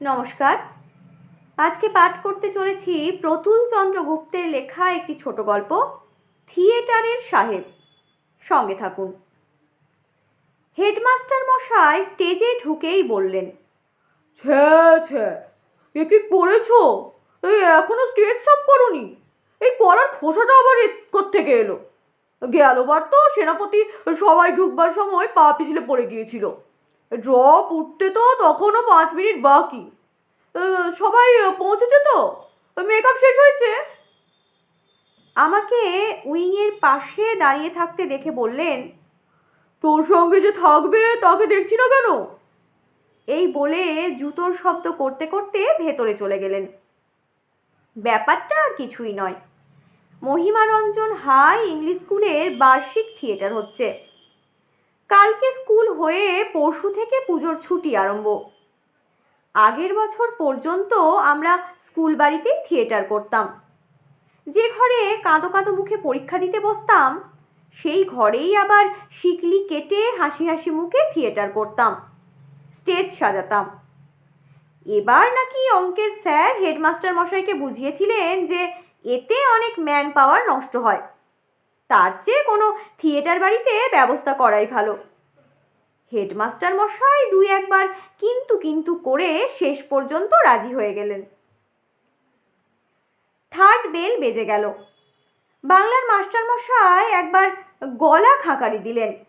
নমস্কার। আজকে পাঠ করতে চলেছি প্রতুল চন্দ্রগুপ্তের লেখা একটি ছোট গল্প, থিয়েটারের সাহেব। সঙ্গে থাকুন। হেডমাস্টার মশাই স্টেজে ঢুকেই বললেন এ কি করেছ? এই এখনও স্টেজ সব করনি? এই কলার খোসাটা আবার থেকে এলো? গেলবার তো সেনাপতি সবাই ঢুকবার সময় পা পিছলে পড়ে গিয়েছিল। ড্রপ উঠতে তো তখনও পাঁচ মিনিট বাকি। সবাই পৌঁছেছে তো? মেকআপ শেষ হয়েছে? আমাকে উইংয়ের পাশে দাঁড়িয়ে থাকতে দেখে বললেন, তোর সঙ্গে যে থাকবে তাকে দেখছি না কেন? এই বলে জুতোর শব্দ করতে করতে ভেতরে চলে গেলেন। ব্যাপারটা আর কিছুই নয়। মহিমারঞ্জন হাই ইংলিশ স্কুলের বার্ষিক থিয়েটার হচ্ছে। কালকে স্কুল হয়ে পরশু থেকে পুজোর ছুটি আরম্ভ। আগের বছর পর্যন্ত আমরা স্কুল বাড়িতেই থিয়েটার করতাম। যে ঘরে কাঁদো কাঁদো মুখে পরীক্ষা দিতে বসতাম, সেই ঘরেই আবার শিকলি কেটে হাসি হাসি মুখে থিয়েটার করতাম, স্টেজ সাজাতাম। এবার নাকি অঙ্কের স্যার হেডমাস্টার মশাইকে বুঝিয়েছিলেন যে এতে অনেক ম্যান পাওয়ার নষ্ট হয়। তার চেয়ে কোনো থিয়েটার বাড়িতে ব্যবস্থা করাই ভালো। হেডমাস্টার মশাই দুই একবার কিন্তু কিন্তু করে শেষ পর্যন্ত রাজি হয়ে গেলেন। থার্ড বেল বেজে গেল। বাংলার মাস্টার মশাই একবার গলা খাকারি দিলেন।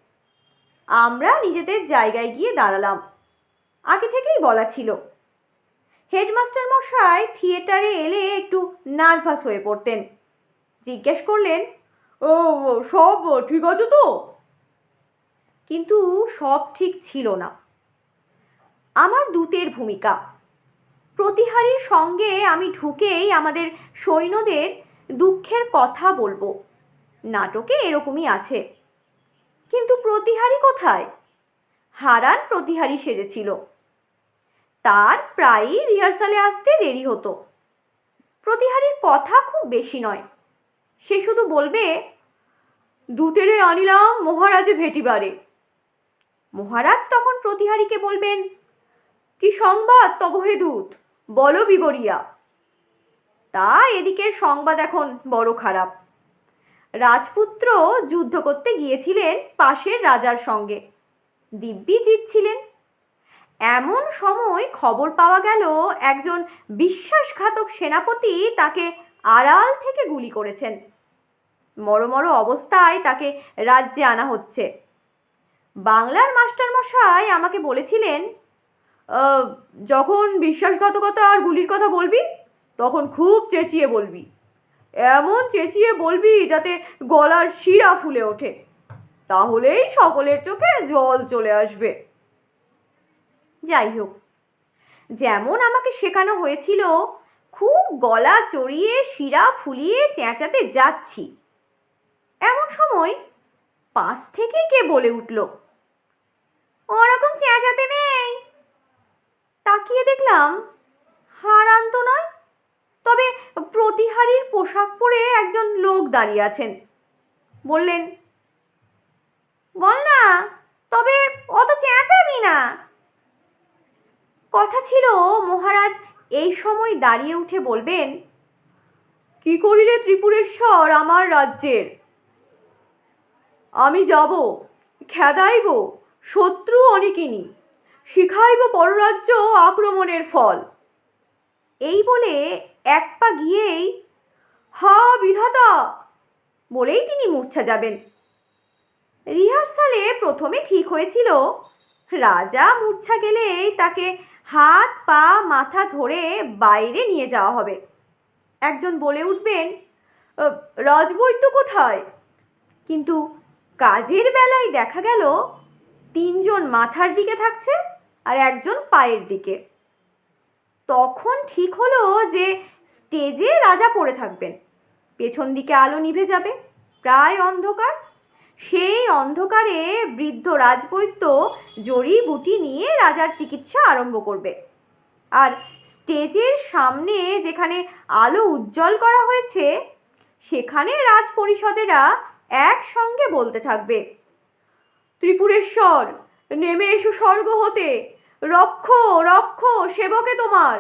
আমরা নিজেদের জায়গায় গিয়ে দাঁড়ালাম। আগে থেকেই বলা ছিল। হেডমাস্টার মশাই থিয়েটারে এলে একটু নার্ভাস হয়ে পড়তেন। জিজ্ঞেস করলেন ও, সব ঠিক আছে তো? কিন্তু সব ঠিক ছিল না। আমার দূতের ভূমিকা। প্রতিহারীর সঙ্গে আমি ঢুকেই আমাদের সৈন্যদের দুঃখের কথা বলব। নাটকে এরকমই আছে। কিন্তু প্রতিহারী কোথায়? হারান প্রতিহারী সেজেছিল। তার প্রায়ই রিহার্সালে আসতে দেরি হতো। প্রতিহারীর কথা খুব বেশি নয়। সে শুধু বলবে, দূতেরে আনিলাম, মহারাজে ভেটিবারে মহারাজ তখন প্রতিহারীকে বলবেন, কি সংবাদ তবহে দূত? বলো বিবরিয়া। তা এদিকের সংবাদ এখন বড় খারাপ। রাজপুত্র যুদ্ধ করতে গিয়েছিলেন পাশের রাজার সঙ্গে। দিব্যি জিতছিলেন। এমন সময় খবর পাওয়া গেল, একজন বিশ্বাসঘাতক সেনাপতি তাকে আড়াল থেকে গুলি করেছেন। মরো মরো অবস্থায় তাকে রাজ্যে আনা হচ্ছে। বাংলার মাস্টারমশাই আমাকে বলেছিলেন যখন বিশ্বাসঘাতকতা আর গুলির কথা বলবি, তখন খুব চেঁচিয়ে বলবি। এমন চেঁচিয়ে বলবি যাতে গলার শিরা ফুলে ওঠে। তাহলেই সকলের চোখে জল চলে আসবে। যাই হোক, যেমন আমাকে শেখানো হয়েছিল খুব গলা চড়িয়ে, শিরা ফুলিয়ে চেঁচাতে যাচ্ছি। এমন সময় পাশ থেকে কে বলে উঠল, ওরকম চেঁচাতে নেই। তাকিয়ে দেখলাম হারান তো নয়, তবে প্রতিহারীর পোশাক পরে একজন লোক দাঁড়িয়ে আছেন। বললেন, বল না, তবে অত চেঁচাবি না। কথা ছিল মহারাজ এই সময় দাঁড়িয়ে উঠে বলবেন, কি করিলে ত্রিপুরেশ্বর আমার রাজ্যের? আমি যাব, খেদাইব, শত্রু অনেকিনি, শিখাইব পররাজ্য আক্রমণের ফল। এই বলে এক পা গিয়েই, হা বিধাতা! বলেই তিনি মূর্ছা যাবেন। রিহার্সালে প্রথমে ঠিক হয়েছিল, রাজা মূর্ছা গেলেই তাকে হাত পা মাথা ধরে বাইরে নিয়ে যাওয়া হবে। একজন বলে উঠবেন আহ, রাজবৈদ্য কোথায়? কিন্তু কাজের বেলায় দেখা গেল তিনজন মাথার দিকে থাকছে আর একজন পায়ের দিকে। তখন ঠিক হলো যে স্টেজে রাজা পড়ে থাকবেন। পেছন দিকে আলো নিভে যাবে প্রায় অন্ধকার সেই অন্ধকারে বৃদ্ধ রাজবৈদ্য জড়িবুটি নিয়ে রাজার চিকিৎসা আরম্ভ করবে। আর স্টেজের সামনে যেখানে আলো উজ্জ্বল করা হয়েছে, সেখানে রাজ পরিষদেরা একসঙ্গে বলতে থাকবে, ত্রিপুরেশ্বর, নেমে এসো স্বর্গ হতে। রক্ষ রক্ষ, সেবকে তোমার।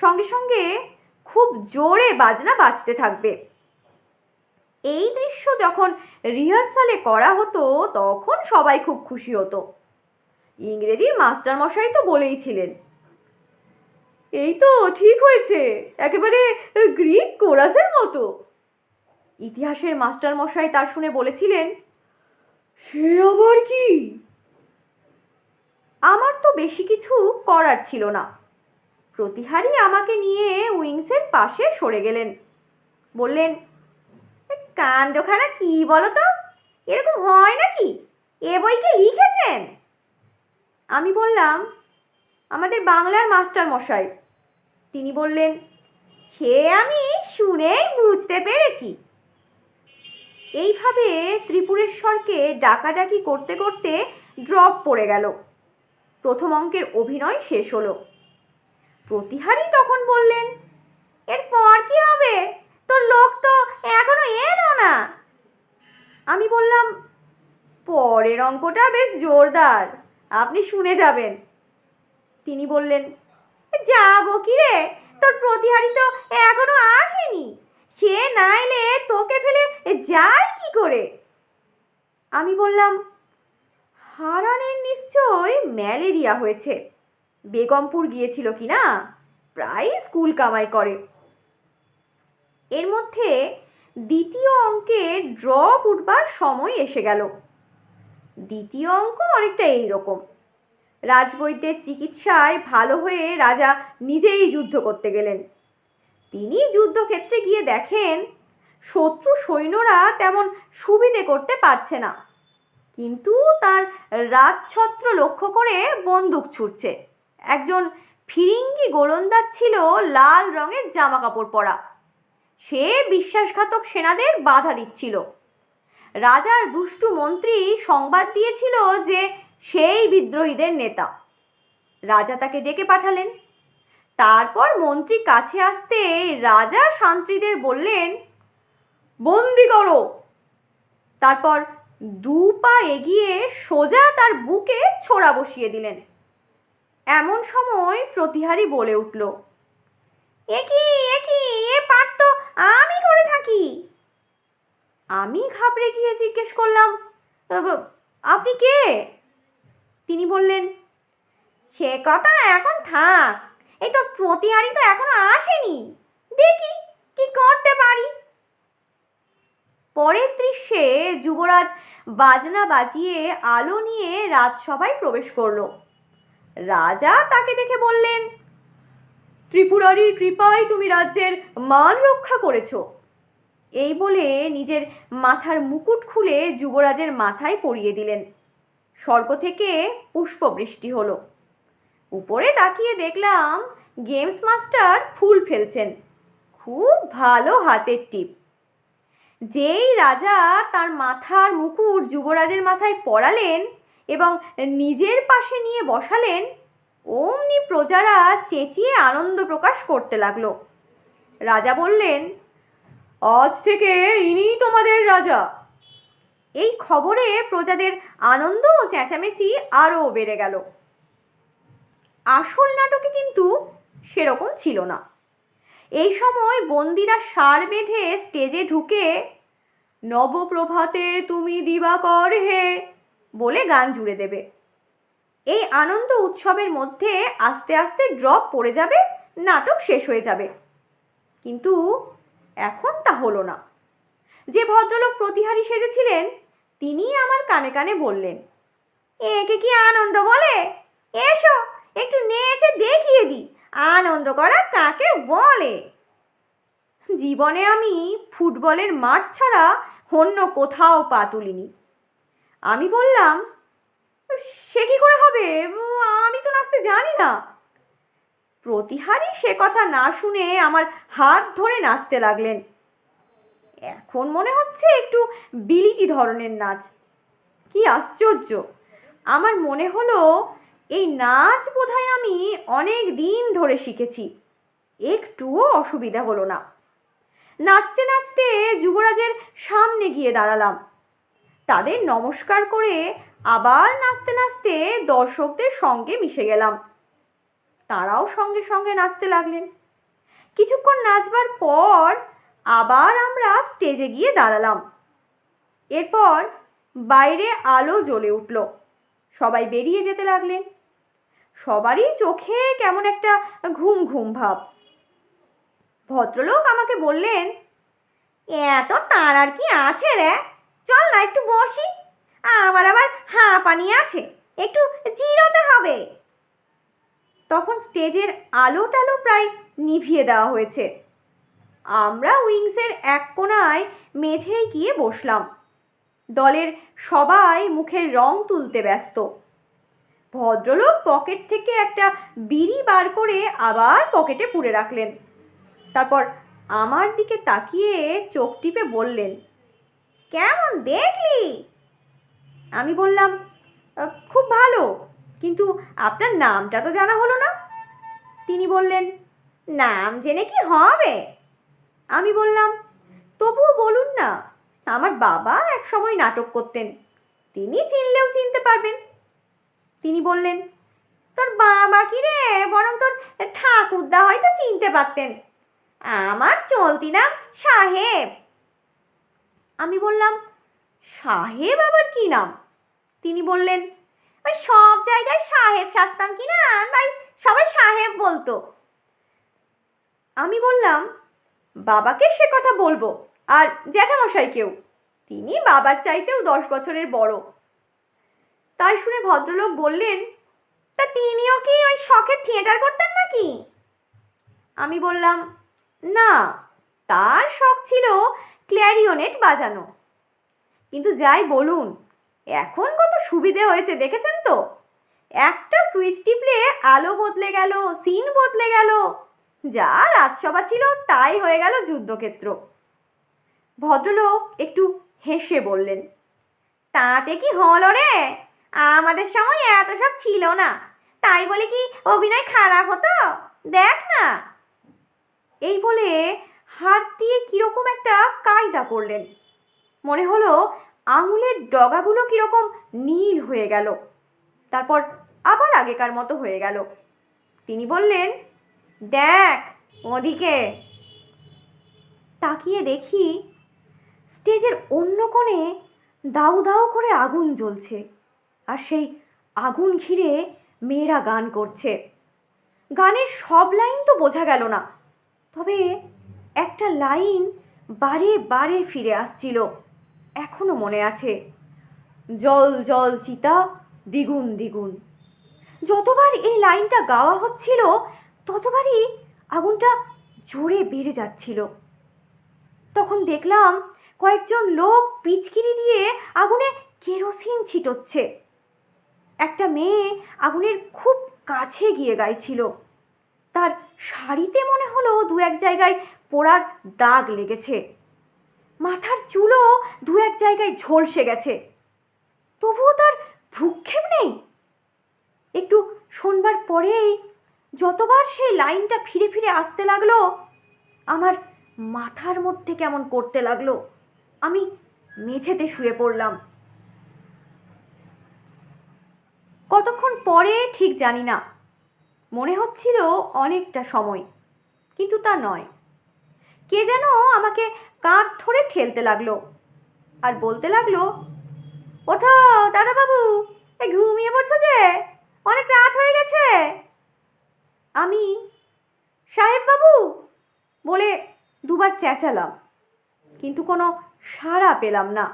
সঙ্গে সঙ্গে খুব জোরে বাজনা বাজতে থাকবে। এই দৃশ্য যখন রিহার্সালে করা হতো, তখন সবাই খুব খুশি হতো। ইংরেজির মাস্টারমশাই তো বলেই ছিলেন। এই তো, ঠিক হয়েছে। একেবারে গ্রিক কোরাসের মতো। ইতিহাসের মাস্টারমশাই তা শুনে বলেছিলেন, সে আবার কি? আমার তো বেশি কিছু করার ছিল না। প্রতিহারী আমাকে নিয়ে উইংসের পাশে সরে গেলেন। বললেন কাণ্ডখানা কি বলো তো এরকম হয় নাকি? এ বইকে লিখেছেন? আমি বললাম, আমাদের বাংলার মাস্টার মশাই। তিনি বললেন, সে আমি শুনেই বুঝতে পেরেছি। এইভাবে ত্রিপুরেশ্বরকে ডাকাডাকি করতে করতে ড্রপ পড়ে গেল। প্রথম অঙ্কের অভিনয় শেষ হলো। প্রতিহারী তখন বললেন, এরপর কি হবে? তোর লোক তো এখনও এলো না। আমি বললাম, পরের অঙ্কটা বেশ জোরদার, আপনি শুনে যাবেন। তিনি বললেন যাব কি রে, তোর প্রতিহারী তো এখনও আসেনি, সে না এলে তোকে ফেলে যায় কি করে? আমি বললাম, হারানের নিশ্চয় ম্যালেরিয়া হয়েছে, বেগমপুর গিয়েছিল কি না প্রায় স্কুল কামাই করে। এর মধ্যে দ্বিতীয় অঙ্কে ড্রপ উঠবার সময় এসে গেল। দ্বিতীয় অঙ্ক অনেকটা এইরকম। রাজবৈদ্যের চিকিৎসায় ভালো হয়ে রাজা নিজেই যুদ্ধ করতে গেলেন। তিনি যুদ্ধক্ষেত্রে গিয়ে দেখেন, শত্রু সৈন্যরা তেমন সুবিধে করতে পারছে না। কিন্তু তার রাজছত্র লক্ষ্য করে বন্দুক ছুটছে। একজন ফিরিঙ্গি গোলন্দাজ ছিল লাল রঙের জামা কাপড় পরা। সে বিশ্বাসঘাতক সেনাদের বাধা দিচ্ছিল। রাজার দুষ্টু মন্ত্রী সংবাদ দিয়েছিল যে সেই বিদ্রোহীদের নেতা। রাজা তাকে ডেকে পাঠালেন। তারপর মন্ত্রী কাছে আসতে রাজা শান্ত্রীদের বললেন, বন্দি করো। তারপর দু পা এগিয়ে সোজা তার বুকে ছোড়া বসিয়ে দিলেন। এমন সময় প্রতিহারী বলে উঠল, এ তো করে আমি ঘাবড়ে গিয়ে জিজ্ঞেস করলাম আপনি কে? তিনি বললেন, সে কথা এখন থাক। এই তো প্রতিহারি তো এখনও আসেনি। দেখি কি করতে পারি। পরের দৃশ্যে যুবরাজ বাজনা বাজিয়ে আলো নিয়ে রাজসভায় প্রবেশ করল। রাজা তাকে দেখে বললেন, ত্রিপুরারির কৃপায় তুমি রাজ্যের মান রক্ষা করেছ। এই বলে নিজের মাথার মুকুট খুলে যুবরাজের মাথায় পরিয়ে দিলেন। স্বর্গ থেকে পুষ্পবৃষ্টি হলো। উপরে তাকিয়ে দেখলাম গেমস মাস্টার ফুল ফেলছেন। খুব ভালো হাতের টিপ। যেই রাজা তার মাথার মুকুট যুবরাজের মাথায় পরালেন এবং নিজের পাশে নিয়ে বসালেন, অমনি প্রজারা চেঁচিয়ে আনন্দ প্রকাশ করতে লাগল। রাজা বললেন আজ থেকে ইনিই তোমাদের রাজা। এই খবরে প্রজাদের আনন্দ ও চেঁচামেচি আরও বেড়ে গেল। আসল নাটকে কিন্তু সেরকম ছিল না। এই সময় বন্দিরা সার বেঁধে স্টেজে ঢুকে নবপ্রভাতে তুমি দিবাকর হে বলে গান জুড়ে দেবে। এই আনন্দ উৎসবের মধ্যে আস্তে আস্তে ড্রপ পড়ে যাবে, নাটক শেষ হয়ে যাবে। কিন্তু এখন তা হলো না। যে ভদ্রলোক প্রতিহারী সেজেছিলেন তিনি আমার কানে কানে বললেন, একে কি আনন্দ বলে? এসো, একটু নেচে দেখিয়ে দিই, আনন্দ করা কাকে বলে? জীবনে আমি ফুটবলের মাঠ ছাড়া অন্য কোথাও পা তুলিনি। আমি বললাম, সে কি করে হবে? আমি তো নাচতে জানি না। প্রতিহারী সে কথা না শুনে আমার হাত ধরে নাচতে লাগলেন। এখন মনে হচ্ছে একটু বিলিতি ধরনের নাচ। কি আশ্চর্য! আমার মনে হলো, এই নাচ বোধহয় আমি অনেক দিন ধরে শিখেছি। একটুও অসুবিধা হলো না। নাচতে নাচতে যুবরাজের সামনে গিয়ে দাঁড়ালাম। তাদের নমস্কার করে আবার নাচতে নাচতে দর্শকদের সঙ্গে মিশে গেলাম। তারাও সঙ্গে সঙ্গে নাচতে লাগলেন। কিছুক্ষণ নাচবার পর আবার আমরা স্টেজে গিয়ে দাঁড়ালাম। এরপর বাইরে আলো জ্বলে উঠল। সবাই বেরিয়ে যেতে লাগলেন। সবারই চোখে কেমন একটা ঘুম ঘুম ভাব। ভদ্রলোক আমাকে বললেন, এত তার আর কি আছে রে? চল না একটু বসি। আমার আবার হাঁপানি আছে। একটু জিরোতে হবে। তখন স্টেজের আলো টালো প্রায় নিভিয়ে দেওয়া হয়েছে। আমরা উইংসের এক কোণায় মেঝেয় গিয়ে বসলাম। দলের সবাই মুখের রং তুলতে ব্যস্ত। ভদ্রলোক পকেট থেকে একটা বিড়ি বার করে আবার পকেটে পুরে রাখলেন। তারপর আমার দিকে তাকিয়ে চোখ টিপে বললেন, কেমন দেখলি? আমি বললাম খুব ভালো। কিন্তু আপনার নামটা তো জানা হলো না। তিনি বললেন, নাম জেনে কি হবে? আমি বললাম, তবুও বলুন না, আমার বাবা এক সময় নাটক করতেন। তিনি চিনলেও চিনতে পারবেন। তিনি বললেন, তোর বাবা কি রে? বরং তোর ঠাকুরদা হয়তো চিনতে পারতেন। আমার চলতি নাম সাহেব। আমি বললাম, সাহেব আবার কি নাম? তিনি বললেন ওই সব জায়গায় সাহেব সাজতাম কি না? তাই সবাই সাহেব বলতো। আমি বললাম, বাবাকে সে কথা বলব আর জ্যাঠামশাইকেও তিনি বাবার চাইতেও দশ বছরের বড়। তাই শুনে ভদ্রলোক বললেন, তা তিনিও কি ওই শখের থিয়েটার করতেন নাকি? আমি বললাম, না, তার শখ ছিল ক্ল্যারিওনেট বাজানো। কিন্তু যাই বলুন এখন কত সুবিধে হয়েছে, দেখেছেন তো? একটা সুইচ টিপলে আলো বদলে গেল সিন বদলে গেল। যা রাজসভা ছিল, তাই হয়ে গেল যুদ্ধক্ষেত্র। ভদ্রলোক একটু হেসে বললেন, তাতে কি হলো রে? আমাদের সময় এত সব ছিল না। তাই বলে কি অভিনয় খারাপ হতো? দেখ না। এই বলে হাত দিয়ে কীরকম একটা কায়দা করলেন। মনে হলো আঙুলের ডগাগুলো কীরকম নীল হয়ে গেল। তারপর আবার আগেকার মতো হয়ে গেল। তিনি বললেন, দেখ ওদিকে। তাকিয়ে দেখি স্টেজের অন্য কোণে দাউ দাউ করে আগুন জ্বলছে আর সেই আগুন ঘিরে মেয়েরা গান করছে। গানের সব লাইন তো বোঝা গেল না, তবে একটা লাইন বারে বারে ফিরে আসছিল। এখনও মনে আছে। জল জল চিতা, দ্বিগুণ দ্বিগুণ। যতবার এই লাইনটা গাওয়া হচ্ছিল, ততবারই আগুনটা জোরে বেড়ে যাচ্ছিল। তখন দেখলাম কয়েকজন লোক পিচকিরি দিয়ে আগুনে কেরোসিন ছিটোচ্ছে। একটা মেয়ে আগুনের খুব কাছে গিয়ে গাইছিল। তার শাড়িতে মনে হলো দু এক জায়গায় পোড়ার দাগ লেগেছে। মাথার চুলও দু এক জায়গায় ঝলসে গেছে। তবুও তার ভ্রুক্ষেপ নেই। একটু শোনবার পরেই যতবার সেই লাইনটা ফিরে ফিরে আসতে লাগল, আমার মাথার মধ্যে কেমন করতে লাগল, আমি মেঝেতে শুয়ে পড়লাম। কতক্ষণ পরে ঠিক জানি না। মনে হচ্ছিল অনেকটা সময়, কিন্তু তা নয়। কে যেন আমাকে কাঁধ ধরে ঠেলতে লাগল। আর বলতে লাগল, ওঠো, দাদাবাবু, এই ঘুমিয়ে পড়ছো যে, অনেক রাত হয়ে গেছে। আমি সাহেব বাবু বলে দুবার চেঁচালাম, কিন্তু কোনো সাড়া পেলাম না।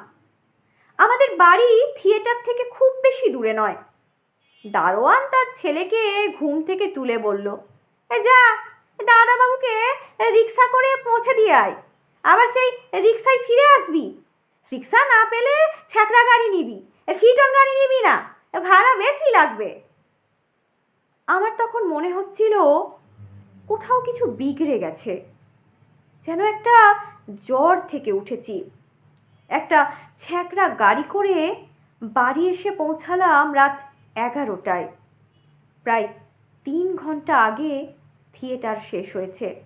আমাদের বাড়ি থিয়েটার থেকে খুব বেশি দূরে নয়। দারোয়ান তার ছেলেকে ঘুম থেকে তুলে বলল, এ যা দাদাবাবুকে রিক্সা করে পৌঁছে দিয়ে আয়। আবার সেই রিক্সায় ফিরে আসবি। রিক্সা না পেলে ছ্যাকড়া গাড়ি নিবি। ফিটন গাড়ি নিবি না। ভাড়া বেশি লাগবে। আমার তখন মনে হচ্ছিল কোথাও কিছু বিগড়ে গেছে। যেন একটা জ্বর থেকে উঠেছি। একটা ছ্যাকড়া গাড়ি করে বাড়ি এসে পৌঁছালাম রাত এগারোটায়। প্রায় তিন ঘণ্টা আগে থিয়েটার শেষ হয়েছে।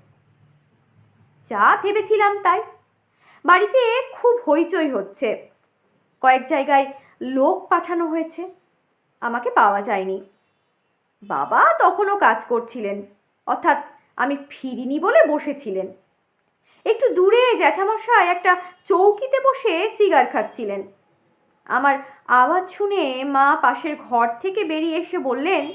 যা ভেবেছিলাম তাই। বাড়িতে খুব হইচই হচ্ছে। কয়েক জায়গায় লোক পাঠানো হয়েছে। আমাকে পাওয়া যায়নি। বাবা তখনও কাজ করছিলেন। অর্থাৎ আমি ফিরিনি বলে বসেছিলেন। একটু দূরে জ্যাঠামশাই একটা চৌকিতে বসে সিগার খাচ্ছিলেন। আমার আওয়াজ শুনে মা পাশের ঘর থেকে বেরিয়ে এসে বললেন,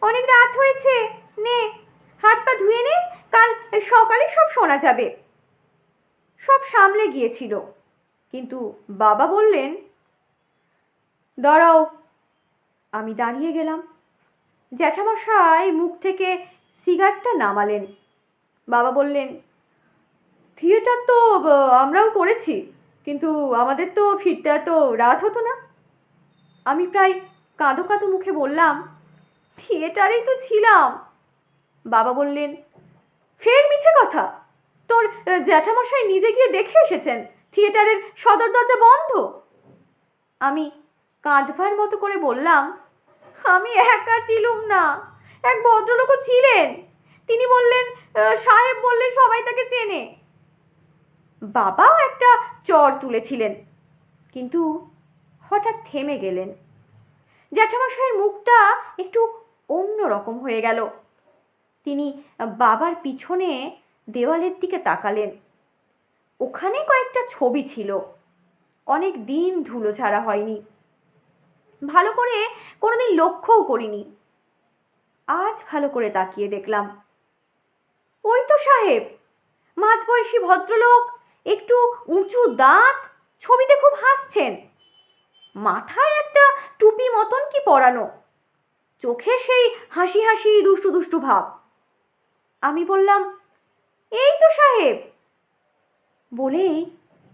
অনেক রাত হয়েছে। নে হাত পা ধুয়ে নে, কাল সকালে সব শোনা যাবে। সব সামলে গিয়েছিল। কিন্তু বাবা বললেন, দাঁড়াও, আমি দাঁড়িয়ে গেলাম। জ্যাঠামশাই মুখ থেকে সিগারটা নামালেন। বাবা বললেন, থিয়েটার তো, আমরাও করেছি, কিন্তু আমাদের তো ফিরতে এত রাত হতো না। আমি প্রায় কাঁদো কাঁদো মুখে বললাম, থিয়েটারেই তো ছিলাম। বাবা বললেন, ফের মিছে কথা। তোর জ্যাঠামশাই নিজে গিয়ে দেখে এসেছেন, থিয়েটারের সদর দরজা বন্ধ? আমি কাঁদবার মতো করে বললাম, আমি একা ছিলুম না, এক ভদ্রলোকও ছিলেন। তিনি বললেন, সাহেব বললে সবাই তাকে চেনে। বাবাও একটা চর তুলেছিলেন, কিন্তু হঠাৎ থেমে গেলেন। জ্যাঠামশাইয়ের মুখটা একটু অন্য রকম হয়ে গেল। তিনি বাবার পিছনে দেওয়ালের দিকে তাকালেন। ওখানে কয়েকটা ছবি ছিল। অনেক দিন ধুলো ছাড়া হয়নি। ভালো করে কোনোদিন লক্ষ্যও করিনি। আজ ভালো করে তাকিয়ে দেখলাম। ওই তো সাহেব, মাঝবয়সী ভদ্রলোক একটু উঁচু দাঁত, ছবিতে খুব হাসছেন। মাথায় একটা টুপি মতন কি পরানো? চোখে সেই হাসি হাসি দুষ্টু দুষ্টু ভাব। আমি বললাম, এই তো সাহেব। বলেই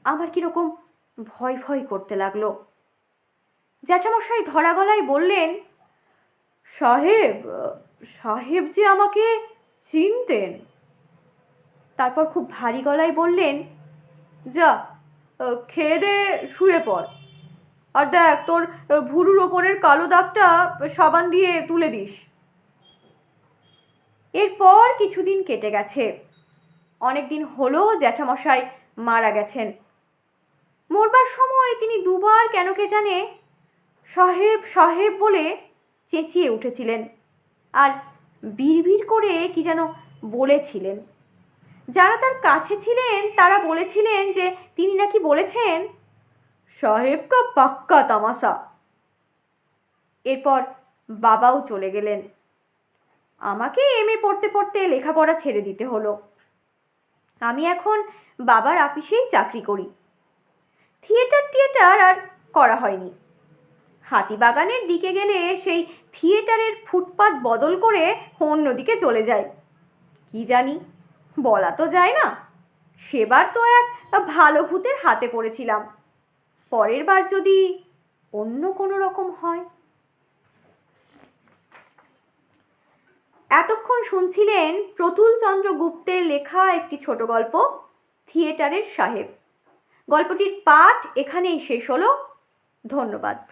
আমার কীরকম ভয় ভয় করতে লাগল। জ্যাঠামশাই ধরা গলায় বললেন, সাহেব সাহেব যে আমাকে চিনতেন। তারপর খুব ভারী গলায় বললেন, যা, খেয়ে দে, শুয়ে পড়। আর দেখ, তোর ভুরুর ওপরের কালো দাগটা সাবান দিয়ে তুলে দিস। এরপর কিছুদিন কেটে গেছে। অনেক দিন হলো জ্যাঠামশাই মারা গেছেন। মরবার সময় তিনি দুবার কেন কে জানে সাহেব সাহেব বলে চেঁচিয়ে উঠেছিলেন আর বিড়বিড় করে কি যেন বলেছিলেন। যারা তার কাছে ছিলেন তারা বলেছিলেন যে তিনি নাকি বলেছেন, সাহেব কা পাক্কা তামাশা। এরপর বাবাও চলে গেলেন। আমাকে এম এ পড়তে পড়তে লেখাপড়া ছেড়ে দিতে হলো। আমি এখন বাবার আপিসেই চাকরি করি। থিয়েটার টিয়েটার আর করা হয়নি। হাতিবাগানের দিকে গেলে সেই থিয়েটারের ফুটপাত বদল করে অন্যদিকে চলে যায় কি জানি, বলা তো যায় না। সেবার তো এক ভালো ভূতের হাতে পড়েছিলাম। পরের বার যদি অন্য কোনো রকম হয়। এতক্ষণ শুনছিলেন প্রতুল চন্দ্র গুপ্তের লেখা একটি ছোট গল্প, থিয়েটারের সাহেব। গল্পটির পাঠ এখানেই শেষ হলো। ধন্যবাদ।